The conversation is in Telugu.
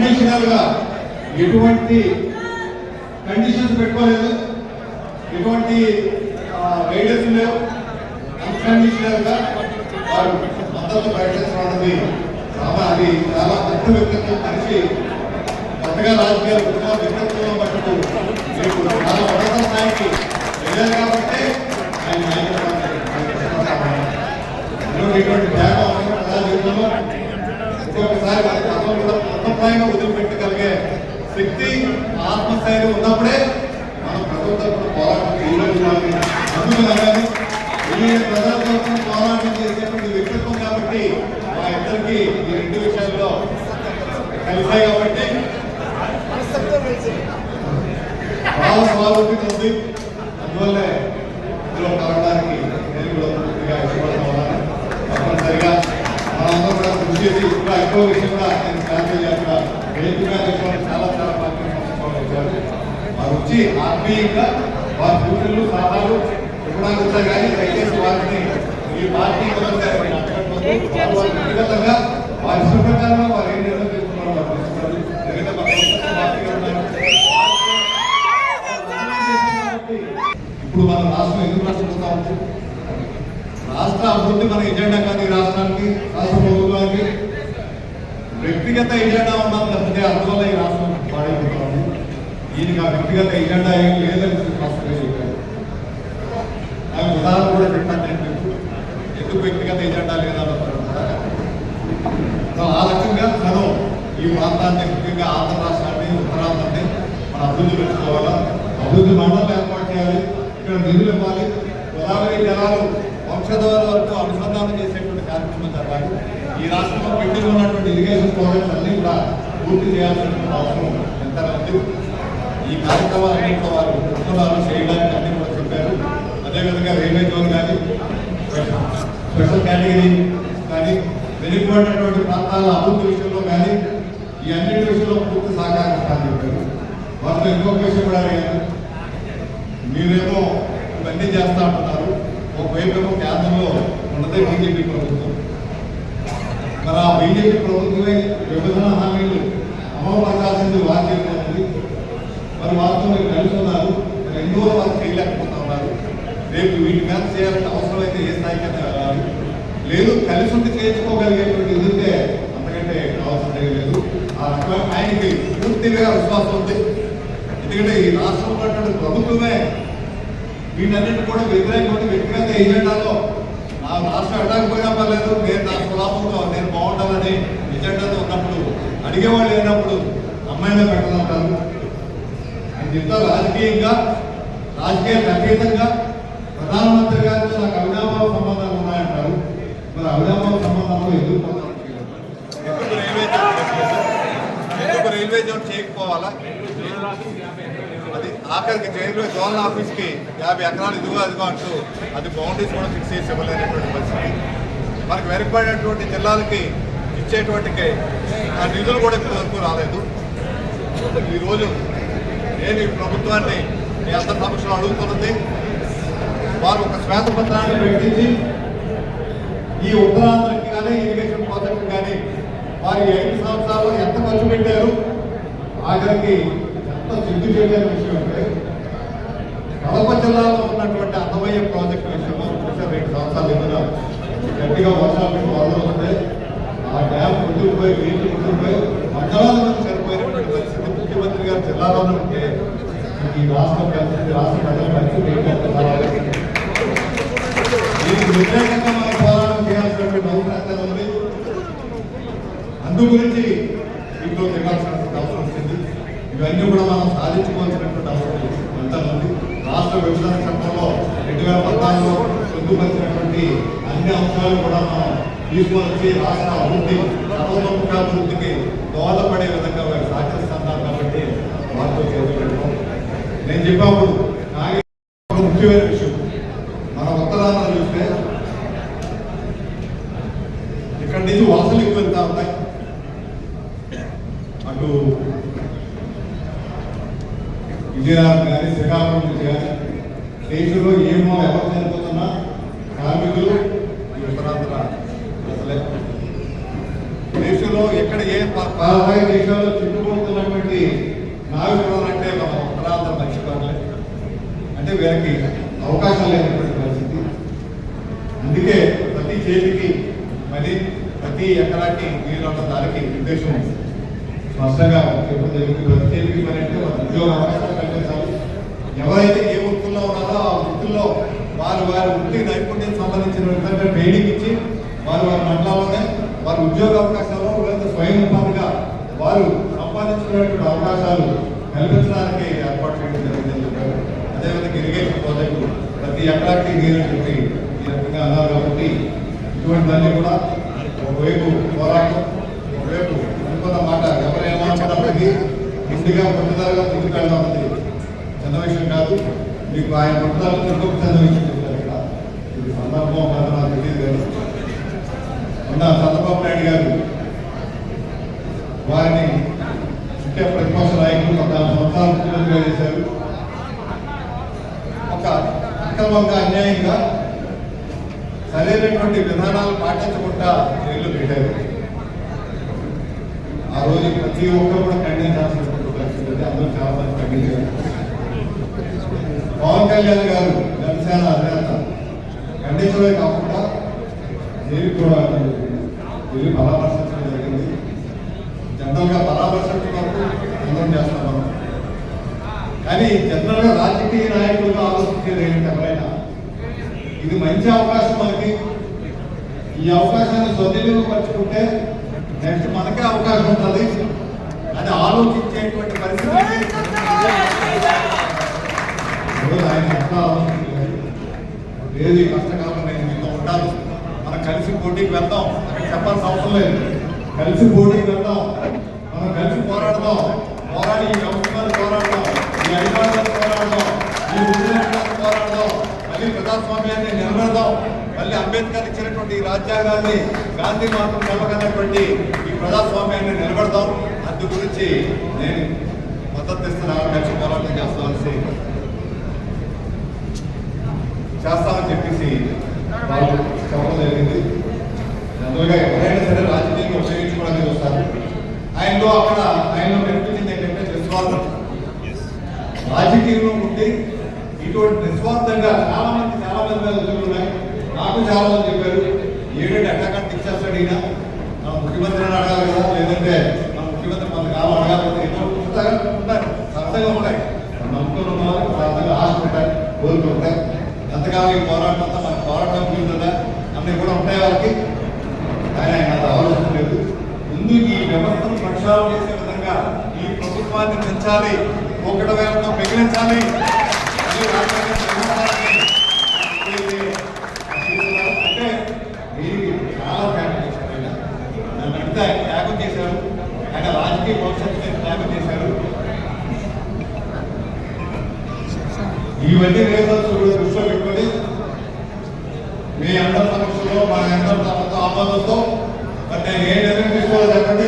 అన్కండిషనల్గా ఎటువంటి కండిషన్స్ పెట్టుకోలేదు. ఎటువంటి గైడెన్స్ లేవు. అన్కండిషనల్గా వారు మద్దతు ప్రకటించడం చాలా అది చాలా పెద్ద వ్యక్తిత్వం మనిషి కొత్తగా రాజకీయాలు వచ్చిన వ్యక్తిత్వం మట్టుకు మీకు చాలా ఉన్నత స్థాయికి వెళ్ళారు కాబట్టి ఆయన నాయకత్వాన్ని అందులో ఇటువంటి త్యాగం ప్రజా జీవితంలో ఇంకొకసారి వారి తత్వం కూడా మొత్తప్రాయంగా వదిలిపెట్టగలిగే శక్తి ఆత్మస్థైర్యం ఉన్నప్పుడే మనం ప్రభుత్వం పోరాటం చేయగలుగుతామని అందుకు నమ్మాను ఈ ప్రజల కోసం పోరాటం చేసేటువంటి వ్యక్తిత్వం కాబట్టి మా ఇద్దరికి ఈ రెండు విషయాల్లో కలిసాయి కాబట్టి చాలా స్వాభావికత ఉంది అందువల్లే ఇందులో కలవడానికి నేను కూడా పూర్తిగా ఇష్టపడతా ఉన్నాను తప్పనిసరిగా మనందరం కూడా కృషి చేసి ఇంకా ఎక్కువ విషయం కూడా నేను శాంతి చేస్తా వేదికగా చేసుకోవడం చాలా చాలా పార్టీ వచ్చారు వారు వచ్చి ఆత్మీయంగా వారి సూచనలు సలహాలు ఇవ్వడానికి వచ్చారు కానీ దయచేసి వారిని ఈ పార్టీ వ్యక్తిగతంగా వారి ఇష్ట ప్రకారం వారు ఏం నిర్ణయం తీసుకున్నారో వారు తీసుకున్నారు ఎందుకంటే మా ప్రభుత్వం పార్టీగా ఉన్నారు. ఇప్పుడు మన రాష్ట్రం ఎందుకు నష్టపోతా ఉంది రాష్ట్ర అభివృద్ధి మన ఎజెండా కాదు ఈ రాష్ట్రానికి రాష్ట్ర ప్రభుత్వానికి. వ్యక్తిగత ఎజెండా ఉన్నాం తప్పితే అందువల్ల ఈ రాష్ట్రం దీనికి ఆ వ్యక్తిగత ఎజెండా ఏం లేదని రాష్ట్రంగా చెప్పారు. నాకు ఉదాహరణ కూడా చెప్పాను నేను మీకు. ఎందుకు వ్యక్తిగత ఎజెండా లేదన్న సో ఆ రకంగా మనం ఈ ప్రాంతాన్ని ముఖ్యంగా ఆంధ్ర రాష్ట్రాన్ని ఉత్తరాంధ్రాన్ని మన అభివృద్ధి పెంచుకోవాలా అభివృద్ధి మండలం ఏర్పాటు చేయాలి ఇక్కడ నిధులు ఇవ్వాలి. గోదావరి జలాలు వంశధార వరకు అనుసంధానం చేసేటువంటి కార్యక్రమం జరగాలి. ఈ రాష్ట్రంలో పెండింగ్ ఉన్నటువంటి ఇరిగేషన్ ప్రాజెక్ట్స్ అన్నీ కూడా పూర్తి చేయాల్సినటువంటి అవసరం ఎంత ఉంది. ఈ కార్యక్రమాలన్నీ కూడా వారు పెట్టుకున్నారు చేయడానికి అన్ని కూడా చెప్పారు. అదేవిధంగా రైల్వే జోన్ కానీ స్పెషల్ కేటగిరీ కానీ వెనుకబడినటువంటి ప్రాంతాల అభివృద్ధి విషయంలో కానీ ఈ అన్నిటి విషయంలో పూర్తి సహకారం ఇస్తానని చెప్పారు. వారితో ఇంకొక విషయం కూడా అడిగారు మీరేమో ఇవన్నీ చేస్తా అంటున్నారు. ఒకవైపు కేంద్రంలో ఉన్నదే బీజేపీ ప్రభుత్వం. మరి ఆ బీజేపీ ప్రభుత్వమే విభజన హామీలు అమలు పరచాల్సింది వారి చేతిలో మరి వారితో మీరు కలిసి ఉన్నారు. మరి ఎన్నో వారు చేయలేకపోతా ఉన్నారు. రేపు వీటి మీద చేయాల్సిన అవసరం అయితే ఏ స్థాయికైనా వెళ్ళాలి లేదు కలిసి ఉంటే చేయించుకోగలిగేటువంటి ఇది ఉంటే అంతకంటే అవసరం లేదు. ఆ రకమైన ఆయనకి పూర్తిగా విశ్వాసం ఉంది. ఎందుకంటే ఈ రాష్ట్రంలో ఉన్నటువంటి ప్రభుత్వమే వీటన్నిటి కూడా వ్యతిరేకమైన వ్యక్తిగత ఏజెండాలో నా రాష్ట్రం వెళ్ళకపోయినా పర్లేదు నేను నా స్వలాభంతో నేను బాగుండాలని ఎజెండాతో ఉన్నప్పుడు అడిగేవాళ్ళు లేనప్పుడు అమ్మాయిలో పెట్టాలంటారు మిగతా రాజకీయంగా రాజకీయాలకు అతీతంగా ప్రధానమంత్రి గారితో నాకు అవినాభావ సంబంధాలు ఉన్నాయంటారు. మరి అవినాభావ సంబంధాలు ఎందుకు రైల్వే జోన్ చేయకపోవాలా? అది ఆఖరికి రైల్వే జోన్ ఆఫీస్కి యాభై ఎకరాలు ఇదిగో అదిగో అంటూ అది బౌండరీస్ కూడా ఫిక్స్ చేసి ఇవ్వలేనటువంటి పరిస్థితి. మనకు వెనుకబడినటువంటి జిల్లాలకి ఇచ్చేటువంటి ఆ నిధులు కూడా ఇప్పటి వరకు రాలేదు. ఈరోజు నేను ఈ ప్రభుత్వాన్ని మీ అందరి సమక్షంలో అడుగుతున్నది. వారు ఒక శ్వేతపత్రాన్ని ప్రకటించి ఈ ఉత్తరాంధ్రకి కానీ ఇరిగేషన్ ప్రాజెక్ట్ కానీ వారి ఐదు సంవత్సరాల్లో ఎంత ఖర్చు పెట్టారు? ఆఖరికి ఎంత సిద్ధి చేయలేని విషయం అంటే కడప జిల్లాలో ఉన్నటువంటి అన్నమయ్య ప్రాజెక్ట్ విషయంలో చూసారు రెండు సంవత్సరాలు ఎదురు గట్టిగా వర్షాలు వరదలు వస్తాయి ఆ డ్యామ్ ముద్దుకుపోయి నీళ్ళు ముద్దుకుపోయి వందలాది జిల్లాలోనే ఉంటే ఈ రాష్ట్రం కలిసి రాష్ట్ర ప్రజల కలిసి దీనికి వ్యతిరేకంగా మనం పోరాటం చేయాల్సినటువంటి అవసరం ఉంది. అందు గురించి ఇంట్లో దిగాల్సిన అవసరం వచ్చింది. ఇవన్నీ కూడా మనం సాధించుకోవాల్సినటువంటి అవసరం ఎంత ఉంది. రాష్ట్ర విభజన చట్టంలో రెండు వేల పద్నాలుగులో పొందుపరిచినటువంటి అన్ని అంశాలు కూడా మనం తీసుకొని వచ్చి రాష్ట్ర అభివృద్ధి సర్వతోముఖాభివృద్ధికి దోహదపడే విధంగా వారు సహకరిస్తున్నారు కాబట్టి వారితో చేతులు నేను చెప్పినప్పుడు నాగే ముఖ్యమైన విషయం. మన ఉత్తరాంధ్ర చూస్తే ఇక్కడి నుంచి వలసలు ఎక్కువ వెళ్తా ఉన్నాయి. అటు విజయనగరం కానీ శ్రీకాకుళం నుంచి కానీ దేశంలో ఏమో ఎవరు చనిపోతున్నా కార్మికులు ఈ ఉత్తరాంధ్ర అసలే దేశంలో ఎక్కడ ఏ ప- దేశాల్లో చుట్టుముడుతున్నటువంటి నావికులు అంటే మన ఉత్తరాంధ్ర మత్స్యకారులే అంటే వీళ్ళకి అవకాశం లేనటువంటి పరిస్థితి అందుకే చేతికి మరి ప్రతి ఎకరాకి నీరు ఉన్న దానికి ఉద్దేశం స్పష్టంగా చెప్పడం జరిగింది. ప్రతి చేతికి మరి అంటే ఉద్యోగ అవకాశాలు కల్పించాలి. ఎవరైతే ఏ వృత్తుల్లో ఉన్నారో ఆ వృత్తుల్లో వారు వారి వృత్తి నైపుణ్యం సంబంధించిన ట్రైనింగ్ ఇచ్చి వారు వారి మండలాల్లోనే వారి ఉద్యోగ అవకాశాలు లేదా స్వయం ఉపాధిగా వారు సంపాదించుకునేటువంటి అవకాశాలు కల్పించడానికి ఏర్పాటు చేయడం జరిగిందని చెప్పారు. అదేవిధంగా ఇరిగేషన్ ప్రాజెక్టు ప్రతి ఎకరాకి నీరు అని చెప్పి ఈ రకంగా అన్నారు కాబట్టి ఇటువంటి దాన్ని కూడా ఒకవైపు పోరాటం ఒకవైపు అనుకున్న మాట ఎవరేమనుకున్నప్పటికీ ముందుగా పట్టుదలగా ముందుకు వెళ్ళడం అనేది చిన్న విషయం కాదు. మీకు ఆయన పట్టుదల ఇంకొక చిన్న విషయం చెప్తారు ఇక్కడ. ఇది సందర్భం కాదు నాకు తెలియదు కానీ. ఉన్న చంద్రబాబు నాయుడు గారు వారిని ముఖ్య ప్రతిపక్ష నాయకులు పద్నాలుగు సంవత్సరాలు ముఖ్యమంత్రిగా చేశారు. ఒక అక్రమంగా అన్యాయంగా సరైనటువంటి విధానాలు పాటించకుండా నీళ్ళు పెట్టారు. ఆ రోజు ప్రతి ఒక్కరు కూడా ఖండించాల్సినటువంటి పరిస్థితి అందరూ చాలా మంది ఖండించారు. పవన్ కళ్యాణ్ గారు జనసేన అధినేత. ఖండించడమే కాకుండా దీనికి కూడా దీన్ని పరామర్శించడం జరిగింది. జనరల్గా పరామర్శించడం వరకు అందరం చేస్తాం మనం. కానీ జనరల్గా రాజకీయ నాయకులుగా ఆలోచించేది ఏంటి ఎవరైనా? ఇది మంచి అవకాశం మనకి. ఈ అవకాశాన్ని సద్వినియోగపరచుకుంటే నెక్స్ట్ మనకే అవకాశం ఉంటుంది. అని ఆలోచించేటువంటి పరిస్థితి. ఆయన ఎట్లా లేదు కష్టకాలం నేను మీతో ఉంటాను మనం కలిసి పోటీకి వెళ్దాం. అక్కడ చెప్పాల్సిన అవసరం లేదు. కలిసి పోటీకి వెళ్దాం. మనం కలిసి పోరాడదాం. పోరాడి ఈ వ్యవస్థలను పోరాడదాం. ఈ అధికారులను పోరాడదాం. ఈ ఉద్యోగాలను ప్రజాస్వామ్యాన్ని నిలబెడదాం. మళ్ళీ అంబేద్కర్ ఇచ్చినటువంటి ఈ రాజ్యాంగాన్ని గాంధీ మాత్రం నిలబడినటువంటి ఈ ప్రజాస్వామ్యాన్ని నిలబెడదాం. అందు గురించి నేను మద్దతు ఇస్తున్నాను కలిసి పోరాటం చేస్తామని చేస్తామని చెప్పేసి వాళ్ళు చెప్పడం జరిగింది జనరల్గా ఎవరైనా సరే రాజకీయంగా ఉపయోగించుకోవడానికి చూస్తారు ఆయనలో అక్కడ ఆయనలో కనిపించింది ఏంటంటే నిస్వార్థం రాజకీయంలో ఉండి ఇటువంటి నిస్వార్థంగా చాలా మంది చాలా మంది మీద ఒత్తిళ్ళు ఉన్నాయి నాకు చెప్పారు. ఏడంటే ఎట్లా ఇచ్చేస్తాడు ఈయన. మన ముఖ్యమంత్రిని అడగాలి కదా లేదంటే మన ముఖ్యమంత్రి మన కావాలి అడగాలి ఎన్నో పుస్తకాలు ఉంటాయి సరదాగా ఉంటాయి. నమ్ముకున్న వాళ్ళకి సరదాగా ఆశ ఉంటాయి కోరికలు ఉంటాయి ఎంతకాలం ఈ పోరాటం అంతా మన పోరాటం ఉంటుందా? అన్నీ కూడా ఉంటాయి వాళ్ళకి. ఆయన ఆయన ఆలోచన లేదు. ముందు ఈ వ్యవస్థను ప్రక్షాళన చేసే విధంగా ఈ ప్రభుత్వాన్ని పెంచాలి ఒకటి వేలతో మిగిలించాలి రాజకీయ రాజ్యాంగం నిర్మించాలని ఏదైతే ఆశిస్తున్నారో అంటే దీనికి చాలా త్యాగం చేశారు ఆయన నన్ను అడిగితే ఆయన త్యాగం చేశారు ఆయన రాజకీయ భవిష్యత్తు త్యాగం చేశారు? ఇవన్నీ రేపటి దృష్టిలో పెట్టుకొని మీ అందరి సమక్షంలో మా అందరి నేను ఆమోదంతో నిర్ణయం తీసుకోవాలి చెప్పండి